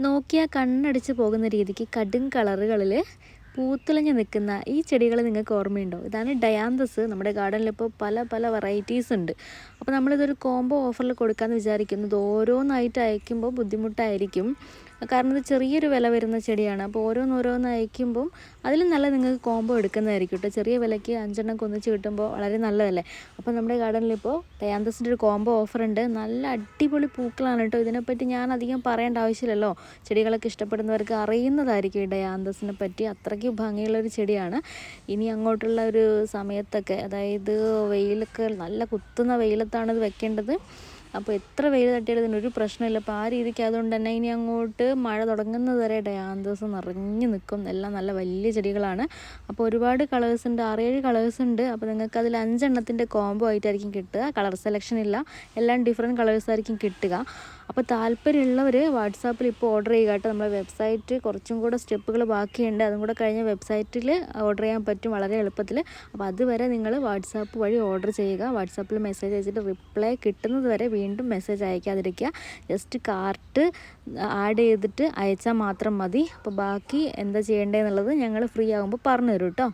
നോക്കിയാൽ കണ്ണടിച്ച് പോകുന്ന രീതിക്ക് കടും കളറുകളിൽ പൂത്തുലഞ്ഞ് നിൽക്കുന്ന ഈ ചെടികൾ നിങ്ങൾക്ക് ഓർമ്മയുണ്ടോ? ഇതാണ് ഡയാന്തസ്. നമ്മുടെ ഗാർഡനിൽ ഇപ്പോൾ പല പല വെറൈറ്റീസ് ഉണ്ട്. അപ്പോൾ നമ്മളിതൊരു കോംബോ ഓഫറിൽ കൊടുക്കാമെന്ന് വിചാരിക്കുന്നത് ഓരോന്നായിട്ട് അയക്കുമ്പോൾ ബുദ്ധിമുട്ടായിരിക്കും. കാരണം ഇത് ചെറിയൊരു വില വരുന്ന ചെടിയാണ്. അപ്പോൾ ഓരോന്നോരോന്ന് അയക്കുമ്പം അതിലും നല്ല നിങ്ങൾക്ക് കോംബോ എടുക്കുന്നതായിരിക്കും കേട്ടോ. ചെറിയ വിലയ്ക്ക് അഞ്ചെണ്ണം കൊന്നിച്ച് കിട്ടുമ്പോൾ വളരെ നല്ലതല്ലേ? അപ്പോൾ നമ്മുടെ ഗാർഡനിൽ ഇപ്പോൾ ഡയാന്തസിന്റെ ഒരു കോംബോ ഓഫർ ഉണ്ട്. നല്ല അടിപൊളി പൂക്കളാണ് കേട്ടോ. ഇതിനെപ്പറ്റി ഞാൻ അധികം പറയേണ്ട ആവശ്യമില്ലല്ലോ. ചെടികളൊക്കെ ഇഷ്ടപ്പെടുന്നവർക്ക് അറിയുന്നതായിരിക്കും ഈ ഡയാന്തസിനെ പറ്റി. അത്രയ്ക്ക് ഭംഗിയുള്ളൊരു ചെടിയാണ്. ഇനി അങ്ങോട്ടുള്ള ഒരു സമയത്തൊക്കെ അതായത് വെയിലൊക്കെ നല്ല കുത്തുന്ന വെയിലത്താണ് ഇത് വെക്കേണ്ടത്. അപ്പോൾ എത്ര വെയിൽ തട്ടിയാലും ഇതിനൊരു പ്രശ്നമില്ല. അപ്പോൾ ആ രീതിക്ക് അതുകൊണ്ട് തന്നെ ഇനി അങ്ങോട്ട് മഴ തുടങ്ങുന്നത് വരെ ഡയാന്തസ് നിറഞ്ഞു നിൽക്കും. എല്ലാം നല്ല വലിയ ചെടികളാണ്. അപ്പോൾ ഒരുപാട് കളേഴ്സ് ഉണ്ട്. ആറേഴ് കളേഴ്സ് ഉണ്ട്. അപ്പോൾ നിങ്ങൾക്ക് അതിൽ അഞ്ചെണ്ണത്തിന്റെ കോംബോ ആയിട്ടായിരിക്കും കിട്ടുക. കളർ സെലക്ഷൻ ഇല്ല. എല്ലാം ഡിഫറെന്റ് കളേഴ്സ് ആയിരിക്കും കിട്ടുക. അപ്പോൾ താല്പര്യമുള്ളവർ വാട്സാപ്പിൽ ഇപ്പോൾ ഓർഡർ ചെയ്യുക കേട്ടോ. നമ്മുടെ വെബ്സൈറ്റ് കുറച്ചും കൂടെ സ്റ്റെപ്പുകൾ ബാക്കിയുണ്ട്. അതും കൂടെ കഴിഞ്ഞ വെബ്സൈറ്റിൽ ഓർഡർ ചെയ്യാൻ പറ്റും വളരെ എളുപ്പത്തിൽ. അപ്പോൾ അതുവരെ നിങ്ങൾ വാട്സാപ്പ് വഴി ഓർഡർ ചെയ്യുക. വാട്സാപ്പിൽ മെസ്സേജ് അയച്ചിട്ട് റിപ്ലൈ കിട്ടുന്നത് വരെ വീണ്ടും മെസ്സേജ് അയക്കാതിരിക്കുക. ജസ്റ്റ് കാർട്ട് ആഡ് ചെയ്തിട്ട് അയച്ചാൽ മാത്രം മതി. അപ്പോൾ ബാക്കി എന്താ ചെയ്യേണ്ടതെന്നുള്ളത് ഞങ്ങൾ ഫ്രീ ആകുമ്പോൾ പറഞ്ഞു തരും കേട്ടോ.